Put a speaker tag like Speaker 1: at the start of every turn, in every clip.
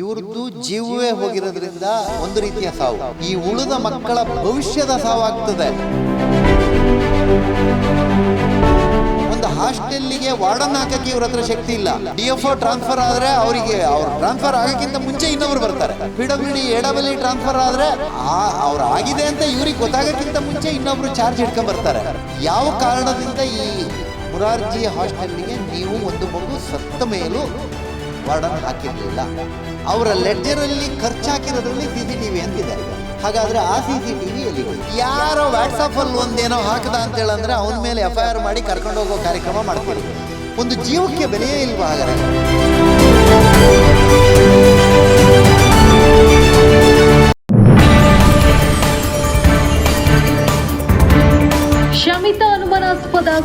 Speaker 1: ಇವ್ರದ್ದು ಜೀವವೇ ಹೋಗಿರೋದ್ರಿಂದ ಒಂದು ರೀತಿಯ ಸಾವು. ಈ ಉಳಿದ ಮಕ್ಕಳ ಭವಿಷ್ಯದ ಸಾವಾಗ್ತದೆ. ಒಂದು ಹಾಸ್ಟೆಲ್ಗೆ ವಾರ್ಡನ್ ಹಾಕಕ್ಕೆ ಇವ್ರ ಹತ್ರ ಶಕ್ತಿ ಇಲ್ಲ. ಡಿ ಎಫ್ ಟ್ರಾನ್ಸ್ಫರ್ ಆದ್ರೆ ಅವರಿಗೆ, ಅವ್ರು ಟ್ರಾನ್ಸ್ಫರ್ ಆಗಕ್ಕಿಂತ ಮುಂಚೆ ಇನ್ನೊಬ್ರು ಬರ್ತಾರೆ. ಪಿ ಡಬ್ಲ್ಯೂ ಡಿ ಟ್ರಾನ್ಸ್ಫರ್ ಆದ್ರೆ ಅವ್ರು ಆಗಿದೆ ಅಂತ ಇವ್ರಿಗೆ ಗೊತ್ತಾಗಕ್ಕಿಂತ ಮುಂಚೆ ಇನ್ನೊಬ್ರು ಚಾರ್ಜ್ ಇಟ್ಕೊಂಡ್ ಬರ್ತಾರೆ. ಯಾವ ಕಾರಣದಿಂದ ಈ ಮುರಾರ್ಜಿ ಹಾಸ್ಟೆಲ್ಗೆ ನೀವು ಒಂದು ಮಗು ಸತ್ತ ಮೇಲೂ ವಾರ್ಡನ್ ಹಾಕಿರ್ಲಿಲ್ಲ? ಅವರ ಲೆಡ್ಜರಲ್ಲಿ ಖರ್ಚಾಕಿರೋದ್ರಲ್ಲಿ ಸಿ ಸಿ ಟಿ ವಿ ಅಂತಿದ್ದಾರೆ ಹಾಗಾದ್ರೆ ಆ ಸಿ ಸಿ ಟಿ ವಿ ಎಲ್ಲಿ ಯಾರೋ ವಾಟ್ಸಪ್ಪಲ್ಲಿ ಒಂದೇನೋ ಹಾಕದ ಅಂತ ಹೇಳಂದ್ರೆ ಅವನ ಮೇಲೆ ಎಫ್ ಐ ಆರ್ ಮಾಡಿ ಕರ್ಕೊಂಡು ಹೋಗೋ ಕಾರ್ಯಕ್ರಮ ಮಾಡ್ತೀವಿ ಒಂದು ಜೀವಕ್ಕೆ ಬೆಲೆಯೇ ಇಲ್ವಾ ಹಾಗಾದ್ರೆ?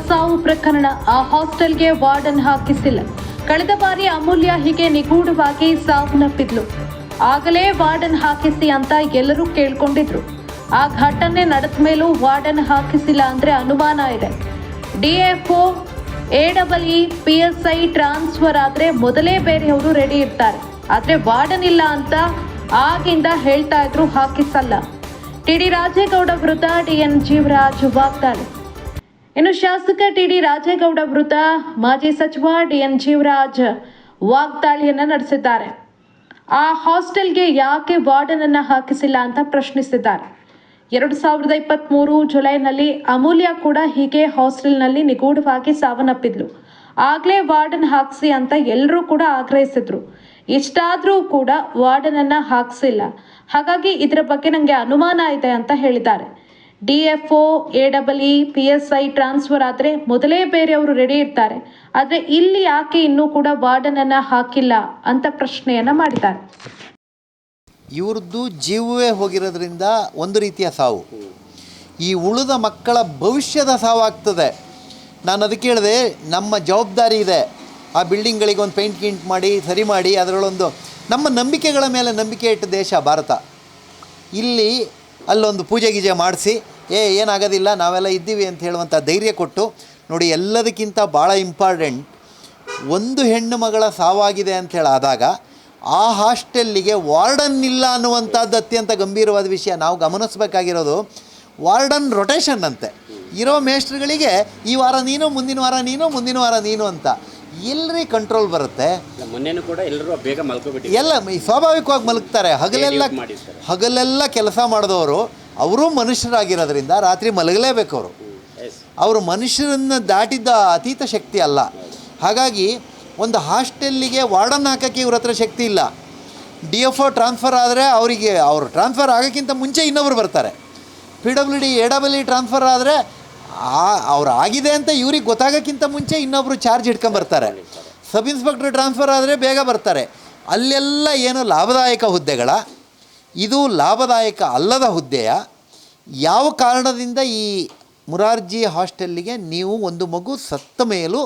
Speaker 2: ಸಾವು ಪ್ರಕರಣ. ಆ ಹಾಸ್ಟೆಲ್ಗೆ ವಾರ್ಡನ್ ಹಾಕಿಸಿಲ್ಲ. ಕಳೆದ ಬಾರಿ ಅಮೂಲ್ಯ ಹೀಗೆ ನಿಗೂಢವಾಗಿ ಸಾವನ್ನಪ್ಪಿದ್ಲು ಆಗಲೇ ವಾರ್ಡನ್ ಹಾಕಿಸಿ ಅಂತ ಎಲ್ಲರೂ ಕೇಳ್ಕೊಂಡಿದ್ರು. ಆ ಘಟನೆ ನಡೆದ ಮೇಲೂ ವಾರ್ಡನ್ ಹಾಕಿಸಿಲ್ಲ ಅಂದ್ರೆ ಅನುಮಾನ ಇದೆ. DFO A double E P S I transfer ಆದ್ರೆ ಮೊದಲೇ ಬೇರೆಯವರು ರೆಡಿ ಇರ್ತಾರೆ. ಆದ್ರೆ ವಾರ್ಡನ್ ಇಲ್ಲ ಅಂತ ಆಗಿಂದ ಹೇಳ್ತಾ ಇದ್ರು ಹಾಕಿಸಲ್ಲ. ಟಿಡಿ ರಾಜೇಗೌಡ ವಿರುದ್ಧ ಡಿಎನ್ ಜೀವರಾಜ್ ವಾಗ್ದಾಳಿ. ಇನ್ನು ಶಾಸಕ ಟಿಡಿ ರಾಜೇಗೌಡ ವಿರುದ್ಧ ಮಾಜಿ ಸಚಿವ ಡಿಎನ್ ಜೀವರಾಜ್ ವಾಗ್ದಾಳಿಯನ್ನ ನಡೆಸಿದ್ದಾರೆ. ಆ ಹಾಸ್ಟೆಲ್ಗೆ ಯಾಕೆ ವಾರ್ಡನ್ ಅನ್ನ ಹಾಕಿಸಿಲ್ಲ ಅಂತ ಪ್ರಶ್ನಿಸಿದ್ದಾರೆ. ಎರಡು ಸಾವಿರದ ಇಪ್ಪತ್ತ್ಮೂರು ಜುಲೈನಲ್ಲಿ ಅಮೂಲ್ಯ ಕೂಡ ಹೀಗೆ ಹಾಸ್ಟೆಲ್ನಲ್ಲಿ ನಿಗೂಢವಾಗಿ ಸಾವನ್ನಪ್ಪಿದ್ಲು. ಆಗಲೇ ವಾರ್ಡನ್ ಹಾಕ್ಸಿ ಅಂತ ಎಲ್ಲರೂ ಕೂಡ ಆಗ್ರಹಿಸಿದ್ರು. ಇಷ್ಟಾದರೂ ಕೂಡ ವಾರ್ಡನ್ ಹಾಕಿಸಿಲ್ಲ. ಹಾಕ್ಸಿಲ್ಲ ಹಾಗಾಗಿ ಇದರ ಬಗ್ಗೆ ನನಗೆ ಅನುಮಾನ ಇದೆ ಅಂತ ಹೇಳಿದ್ದಾರೆ. D F O, A double E, P S I transfer ಆದರೆ ಮೊದಲೇ ಬೇರೆಯವರು ರೆಡಿ ಇರ್ತಾರೆ. ಆದರೆ ಇಲ್ಲಿ ಯಾಕೆ ಇನ್ನೂ ಕೂಡ ವಾರ್ಡನನ್ನು ಹಾಕಿಲ್ಲ ಅಂತ ಪ್ರಶ್ನೆಯನ್ನ ಮಾಡಿದ್ದಾರೆ.
Speaker 1: ಇವ್ರದ್ದು ಜೀವವೇ ಹೋಗಿರೋದ್ರಿಂದ ಒಂದು ರೀತಿಯ ಸಾವು. ಈ ಉಳಿದ ಮಕ್ಕಳ ಭವಿಷ್ಯದ ಸಾವಾಗ್ತದೆ. ನಾನು ಅದಕ್ಕೆ ಹೇಳಿದೆ, ನಮ್ಮ ಜವಾಬ್ದಾರಿ ಇದೆ. ಆ ಬಿಲ್ಡಿಂಗ್ಗಳಿಗೆ ಒಂದು ಪೇಂಟ್ ಗಿಂಟ್ ಮಾಡಿ, ಸರಿ ಮಾಡಿ, ಅದರಲ್ಲೊಂದು ನಮ್ಮ ನಂಬಿಕೆಗಳ ಮೇಲೆ ನಂಬಿಕೆ ಇಟ್ಟ ದೇಶ ಭಾರತ. ಇಲ್ಲಿ ಅಲ್ಲೊಂದು ಪೂಜೆ ಗೀಜೆ ಮಾಡಿಸಿ, ಏ, ಏನಾಗೋದಿಲ್ಲ, ನಾವೆಲ್ಲ ಇದ್ದೀವಿ ಅಂತ ಹೇಳುವಂಥ ಧೈರ್ಯ ಕೊಟ್ಟು, ನೋಡಿ, ಎಲ್ಲದಕ್ಕಿಂತ ಭಾಳ ಇಂಪಾರ್ಟೆಂಟ್, ಒಂದು ಹೆಣ್ಣು ಮಗಳ ಸಾವಾಗಿದೆ ಅಂಥೇಳಿ ಆದಾಗ, ಆ ಹಾಸ್ಟೆಲ್ಲಿಗೆ ವಾರ್ಡನ್ ಇಲ್ಲ ಅನ್ನುವಂಥದ್ದು ಅತ್ಯಂತ ಗಂಭೀರವಾದ ವಿಷಯ. ನಾವು ಗಮನಿಸಬೇಕಾಗಿರೋದು, ವಾರ್ಡನ್ ರೊಟೇಷನ್ ಅಂತೆ. ಇರೋ ಮೇಸ್ಟ್ರುಗಳಿಗೆ ಈ ವಾರ ನೀನು, ಮುಂದಿನ ವಾರ ನೀನು, ಮುಂದಿನ ವಾರ ನೀನು ಅಂತ. ಎಲ್ರಿ ಕಂಟ್ರೋಲ್ ಬರುತ್ತೆ.
Speaker 3: ಮೊನ್ನೆನೂ ಕೂಡ ಎಲ್ಲರೂ ಬೇಗ ಮಲ್ಕೋಬಿಟ್ಟು
Speaker 1: ಎಲ್ಲ ಸ್ವಾಭಾವಿಕವಾಗಿ ಮಲಗ್ತಾರೆ. ಹಗಲೆಲ್ಲ ಹಗಲೆಲ್ಲ ಕೆಲಸ ಮಾಡಿದವರು ಅವರು ಮನುಷ್ಯರಾಗಿರೋದ್ರಿಂದ ರಾತ್ರಿ ಮಲಗಲೇಬೇಕು ಅವರು. ಅವರು ಮನುಷ್ಯರನ್ನು ದಾಟಿದ್ದ ಅತೀತ ಶಕ್ತಿ ಅಲ್ಲ. ಹಾಗಾಗಿ ಒಂದು ಹಾಸ್ಟೆಲ್ಲಿಗೆ ವಾರ್ಡನ್ ಹಾಕೋಕ್ಕೆ ಇವ್ರ ಹತ್ರ ಶಕ್ತಿ ಇಲ್ಲ. ಡಿ ಎಫ್ ಒ ಟ್ರಾನ್ಸ್ಫರ್ ಆದರೆ ಅವರಿಗೆ ಅವರು ಟ್ರಾನ್ಸ್ಫರ್ ಆಗೋಕ್ಕಿಂತ ಮುಂಚೆ ಇನ್ನೊಬ್ರು ಬರ್ತಾರೆ. P W D A W transfer ಆದರೆ ಅವ್ರು ಆಗಿದೆ ಅಂತ ಇವ್ರಿಗೆ ಗೊತ್ತಾಗೋಕ್ಕಿಂತ ಮುಂಚೆ ಇನ್ನೊಬ್ರು ಚಾರ್ಜ್ ಹಿಡ್ಕೊಂಬರ್ತಾರೆ ಸಬ್ ಇನ್ಸ್ಪೆಕ್ಟರ್ ಟ್ರಾನ್ಸ್ಫರ್ ಆದರೆ ಬೇಗ ಬರ್ತಾರೆ. ಅಲ್ಲೆಲ್ಲ ಏನು ಲಾಭದಾಯಕ ಹುದ್ದೆಗಳ? ಇದು ಲಾಭದಾಯಕ ಅಲ್ಲದ ಹುದ್ದೆಯ. ಯಾವ ಕಾರಣದಿಂದ ಈ ಮುರಾರ್ಜಿ ಹಾಸ್ಟೆಲ್ಲಿಗೆ ನೀವು ಒಂದು ಮಗು ಸತ್ತ ಮೇಲೂ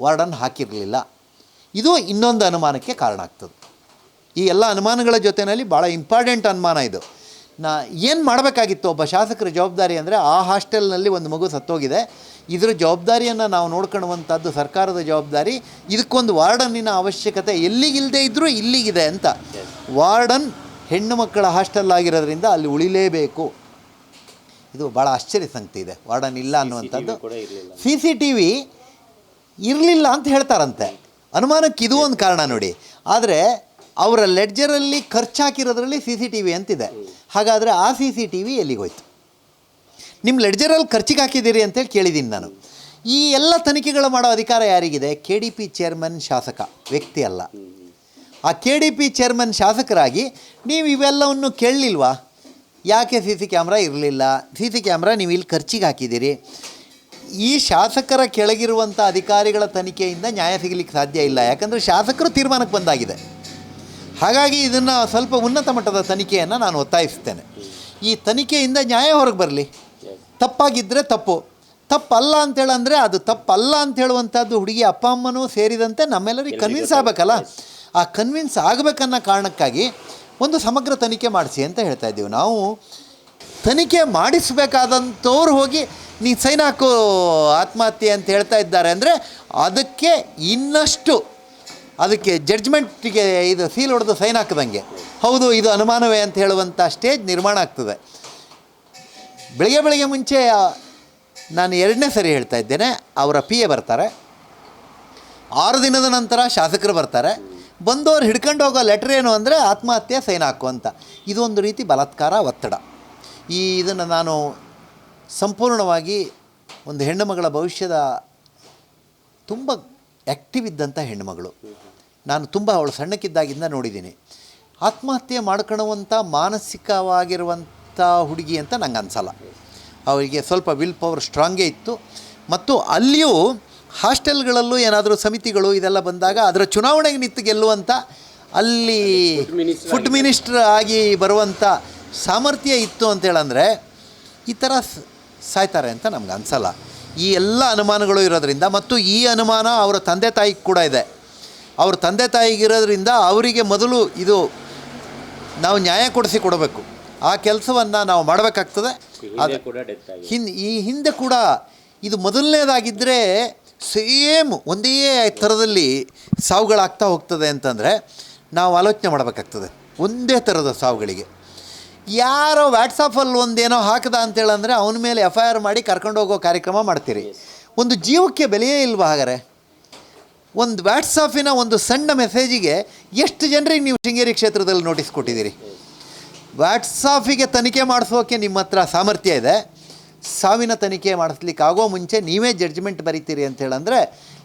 Speaker 1: ವಾರ್ಡನ್ ಹಾಕಿರಲಿಲ್ಲ? ಇದು ಇನ್ನೊಂದು ಅನುಮಾನಕ್ಕೆ ಕಾರಣ ಆಗ್ತದೆ. ಈ ಎಲ್ಲ ಅನುಮಾನಗಳ ಜೊತೆಯಲ್ಲಿ ಭಾಳ ಇಂಪಾರ್ಟೆಂಟ್ ಅನುಮಾನ ಇದು. ನಾ ಏನು ಮಾಡಬೇಕಾಗಿತ್ತು ಒಬ್ಬ ಶಾಸಕರ ಜವಾಬ್ದಾರಿ ಅಂದರೆ ಆ ಹಾಸ್ಟೆಲ್ನಲ್ಲಿ ಒಂದು ಮಗು ಸತ್ತೋಗಿದೆ. ಇದರ ಜವಾಬ್ದಾರಿಯನ್ನು ನಾವು ನೋಡ್ಕೊಳ್ಳುವಂಥದ್ದು ಸರ್ಕಾರದ ಜವಾಬ್ದಾರಿ. ಇದಕ್ಕೊಂದು ವಾರ್ಡನ್ನಿನ ಅವಶ್ಯಕತೆ ಎಲ್ಲಿಗಿಲ್ಲದೆ ಇದ್ದರೂ ಇಲ್ಲಿಗಿದೆ ಅಂತ. ವಾರ್ಡನ್ ಹೆಣ್ಣು ಮಕ್ಕಳ ಹಾಸ್ಟೆಲ್ ಆಗಿರೋದ್ರಿಂದ ಅಲ್ಲಿ ಉಳಿಲೇಬೇಕು. ಇದು ಭಾಳ ಆಶ್ಚರ್ಯ ಸಂಗತಿ ಇದೆ. ವಾರ್ಡನ್ ಇಲ್ಲ ಅನ್ನುವಂಥದ್ದು. ಸಿ ಸಿ ಟಿ ವಿ ಇರಲಿಲ್ಲ ಅಂತ ಹೇಳ್ತಾರಂತೆ. ಅನುಮಾನಕ್ಕೆ ಇದು ಒಂದು ಕಾರಣ ನೋಡಿ. ಆದರೆ ಅವರ ಲೆಡ್ಜರಲ್ಲಿ ಖರ್ಚಾಕಿರೋದ್ರಲ್ಲಿ ಸಿ ಸಿ ಟಿ ವಿ ಅಂತಿದೆ. ಹಾಗಾದರೆ ಆ ಸಿ ಸಿ ಟಿ ವಿ ಎಲ್ಲಿಗೆ ಹೋಯ್ತು? ನಿಮ್ಮ ಲೆಡ್ಜರಲ್ಲಿ ಖರ್ಚಿಗೆ ಹಾಕಿದ್ದೀರಿ ಅಂತೇಳಿ ಕೇಳಿದ್ದೀನಿ ನಾನು. ಈ ಎಲ್ಲ ತನಿಖೆಗಳು ಮಾಡೋ ಅಧಿಕಾರ ಯಾರಿಗಿದೆ? ಕೆ ಡಿ ಪಿ ಚೇರ್ಮನ್ ಶಾಸಕ, ವ್ಯಕ್ತಿ ಅಲ್ಲ. ಆ ಕೆ ಡಿ ಪಿ ಚೇರ್ಮನ್ ಶಾಸಕರಾಗಿ ನೀವು ಇವೆಲ್ಲವನ್ನು ಕೇಳಲಿಲ್ವಾ? ಯಾಕೆ ಸಿ ಸಿ ಕ್ಯಾಮ್ರಾ ಇರಲಿಲ್ಲ? ಸಿ ಸಿ ಕ್ಯಾಮ್ರಾ ನೀವು ಇಲ್ಲಿ ಖರ್ಚಿಗೆ ಹಾಕಿದ್ದೀರಿ. ಈ ಶಾಸಕರ ಕೆಳಗಿರುವಂಥ ಅಧಿಕಾರಿಗಳ ತನಿಖೆಯಿಂದ ನ್ಯಾಯ ಸಿಗಲಿಕ್ಕೆ ಸಾಧ್ಯ ಇಲ್ಲ. ಯಾಕಂದರೆ ಶಾಸಕರು ತೀರ್ಮಾನಕ್ಕೆ ಬಂದಾಗಿದೆ. ಹಾಗಾಗಿ ಇದನ್ನು ಸ್ವಲ್ಪ ಉನ್ನತ ಮಟ್ಟದ ತನಿಖೆಯನ್ನು ನಾನು ಒತ್ತಾಯಿಸ್ತೇನೆ. ಈ ತನಿಖೆಯಿಂದ ನ್ಯಾಯ ಹೊರಗೆ ಬರಲಿ. ತಪ್ಪಾಗಿದ್ದರೆ ತಪ್ಪು. ತಪ್ಪಲ್ಲ ಅಂತೇಳಂದರೆ ಅದು ತಪ್ಪಲ್ಲ ಅಂತ ಹೇಳುವಂಥದ್ದು ಹುಡುಗಿ ಅಪ್ಪ ಅಮ್ಮನೂ ಸೇರಿದಂತೆ ನಮ್ಮೆಲ್ಲರಿಗೆ ಕನ್ವಿನ್ಸ್ ಆಗಬೇಕಲ್ಲ? ಆ ಕನ್ವಿನ್ಸ್ ಆಗಬೇಕನ್ನೋ ಕಾರಣಕ್ಕಾಗಿ ಒಂದು ಸಮಗ್ರ ತನಿಖೆ ಮಾಡಿಸಿ ಅಂತ ಹೇಳ್ತಾ ಇದ್ದೀವಿ. ನಾವು ತನಿಖೆ ಮಾಡಿಸಬೇಕಾದಂಥವ್ರು ಹೋಗಿ ನೀ ಸೈನ್ ಹಾಕು ಆತ್ಮಹತ್ಯೆ ಅಂತ ಹೇಳ್ತಾ ಇದ್ದಾರೆ ಅಂದರೆ ಅದಕ್ಕೆ ಇನ್ನಷ್ಟು ಅದಕ್ಕೆ ಜಡ್ಜ್ಮೆಂಟಿಗೆ ಇದು ಸೀಲ್ ಹೊಡೆದು ಸೈನ್ ಹಾಕಿದಂಗೆ. ಹೌದು, ಇದು ಅನುಮಾನವೇ ಅಂತ ಹೇಳುವಂಥ ಸ್ಟೇಜ್ ನಿರ್ಮಾಣ ಆಗ್ತದೆ. ಬೆಳಗ್ಗೆ ಬೆಳಗ್ಗೆ ಮುಂಚೆ ನಾನು ಎರಡನೇ ಸರಿ ಹೇಳ್ತಾ ಇದ್ದೇನೆ, ಅವರ ಪಿ ಎ ಬರ್ತಾರೆ. ಆರು ದಿನದ ನಂತರ ಶಾಸಕರು ಬರ್ತಾರೆ. ಬಂದವರು ಹಿಡ್ಕೊಂಡು ಹೋಗೋ ಲೆಟ್ರ್ ಏನು ಅಂದರೆ ಆತ್ಮಹತ್ಯೆ, ಸೈನ್ ಹಾಕು ಅಂತ. ಇದೊಂದು ರೀತಿ ಬಲಾತ್ಕಾರ, ಒತ್ತಡ. ಈ ಇದನ್ನು ನಾನು ಸಂಪೂರ್ಣವಾಗಿ ಒಂದು ಹೆಣ್ಣು ಮಗಳ ಭವಿಷ್ಯದ ತುಂಬ ಆ್ಯಕ್ಟಿವ್ ಇದ್ದಂಥ ಹೆಣ್ಣುಮಗಳು. ನಾನು ತುಂಬ ಅವಳು ಸಣ್ಣಕ್ಕಿದ್ದಾಗಿಂದ ನೋಡಿದ್ದೀನಿ. ಆತ್ಮಹತ್ಯೆ ಮಾಡ್ಕೊಳ್ಳುವಂಥ ಮಾನಸಿಕವಾಗಿರುವಂಥ ಹುಡುಗಿ ಅಂತ ನಂಗೆ ಅನಿಸಲ್ಲ. ಅವರಿಗೆ ಸ್ವಲ್ಪ ವಿಲ್ ಪವರ್ ಸ್ಟ್ರಾಂಗೇ ಇತ್ತು. ಮತ್ತು ಅಲ್ಲಿಯೂ ಹಾಸ್ಟೆಲ್ಗಳಲ್ಲೂ ಏನಾದರೂ ಸಮಿತಿಗಳು ಇದೆಲ್ಲ ಬಂದಾಗ ಅದರ ಚುನಾವಣೆಗೆ ನಿಂತು ಗೆಲ್ಲುವಂಥ ಅಲ್ಲಿ ಫುಡ್ ಮಿನಿಸ್ಟರ್ ಆಗಿ ಬರುವಂಥ ಸಾಮರ್ಥ್ಯ ಇತ್ತು ಅಂತೇಳಂದರೆ ಈ ಥರ ಸಾಯ್ತಾರೆ ಅಂತ ನಮ್ಗೆ ಅನಿಸಲ್ಲ. ಈ ಎಲ್ಲ ಅನುಮಾನಗಳು ಇರೋದ್ರಿಂದ ಮತ್ತು ಈ ಅನುಮಾನ ಅವರ ತಂದೆ ತಾಯಿಗೆ ಕೂಡ ಇದೆ. ಅವ್ರ ತಂದೆ ತಾಯಿಗಿರೋದ್ರಿಂದ ಅವರಿಗೆ ಮೊದಲು ಇದು ನಾವು ನ್ಯಾಯ ಕೊಡಿಸಿ ಕೊಡಬೇಕು. ಆ ಕೆಲಸವನ್ನು ನಾವು ಮಾಡಬೇಕಾಗ್ತದೆ.
Speaker 3: ಹಿಂದೆ
Speaker 1: ಅದು
Speaker 3: ಆಗಿದೆ.
Speaker 1: ಈ ಹಿಂದೆ ಕೂಡ ಇದು ಮೊದಲನೇದಾಗಿದ್ದರೆ ಸೇಮ್ ಒಂದೇ ಥರದಲ್ಲಿ ಸಾವುಗಳಾಗ್ತಾ ಹೋಗ್ತದೆ ಅಂತಂದರೆ ನಾವು ಆಲೋಚನೆ ಮಾಡಬೇಕಾಗ್ತದೆ. ಒಂದೇ ಥರದ ಸಾವುಗಳಿಗೆ. ಯಾರೋ ವ್ಯಾಟ್ಸಪ್ಪಲ್ಲಿ ಒಂದೇನೋ ಹಾಕದ ಅಂತೇಳಂದರೆ ಅವನ ಮೇಲೆ ಎಫ್ ಐ ಆರ್ ಮಾಡಿ ಕರ್ಕೊಂಡು ಹೋಗೋ ಕಾರ್ಯಕ್ರಮ ಮಾಡ್ತೀರಿ. ಒಂದು ಜೀವಕ್ಕೆ ಬೆಲೆಯೇ ಇಲ್ವಾ ಹಾಗಾರೆ ಒಂದು ವ್ಯಾಟ್ಸಾಪಿನ ಒಂದು ಸಣ್ಣ ಮೆಸೇಜಿಗೆ ಎಷ್ಟು ಜನರಿಗೆ ನೀವು ಶೃಂಗೇರಿ ಕ್ಷೇತ್ರದಲ್ಲಿ ನೋಟಿಸ್ ಕೊಟ್ಟಿದ್ದೀರಿ? ವ್ಯಾಟ್ಸಾಪಿಗೆ ತನಿಖೆ ಮಾಡಿಸೋಕೆ ನಿಮ್ಮ ಹತ್ರ ಸಾಮರ್ಥ್ಯ ಇದೆ. ಸಾವಿನ ತನಿಖೆ ಮಾಡಿಸ್ಲಿಕ್ಕೆ ಆಗೋ ಮುಂಚೆ ನೀವೇ ಜಡ್ಜ್ಮೆಂಟ್ ಬರೀತೀರಿ ಅಂತ ಹೇಳಂದರೆ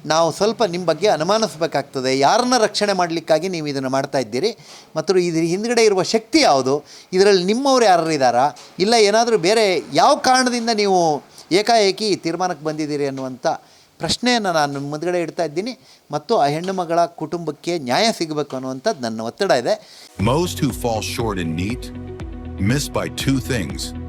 Speaker 1: ನಾವು ಸ್ವಲ್ಪ ನಿಮ್ಮ ಬಗ್ಗೆ ಅನುಮಾನಿಸ್ಬೇಕಾಗ್ತದೆ. ಯಾರನ್ನ ರಕ್ಷಣೆ ಮಾಡಲಿಕ್ಕಾಗಿ ನೀವು ಇದನ್ನು ಮಾಡ್ತಾ ಇದ್ದೀರಿ? ಮತ್ತು ಇದ್ರ ಹಿಂದ್ಗಡೆ ಇರುವ ಶಕ್ತಿ ಯಾವುದು? ಇದರಲ್ಲಿ ನಿಮ್ಮವ್ರು ಯಾರು ಇದ್ದಾರಾ ಇಲ್ಲ ಏನಾದರೂ ಬೇರೆ ಯಾವ ಕಾರಣದಿಂದ ನೀವು ಏಕಾಏಕಿ ತೀರ್ಮಾನಕ್ಕೆ ಬಂದಿದ್ದೀರಿ ಅನ್ನುವಂಥ ಪ್ರಶ್ನೆಯನ್ನು ನಾನು ಮುಂದ್ಗಡೆ ಇಡ್ತಾ ಇದ್ದೀನಿ. ಮತ್ತು ಆ ಹೆಣ್ಣು ಮಗಳ ಕುಟುಂಬಕ್ಕೆ ನ್ಯಾಯ ಸಿಗಬೇಕು ಅನ್ನುವಂಥದ್ದು ನನ್ನ ಒತ್ತಡ ಇದೆ.
Speaker 4: Short in NEAT miss by two things.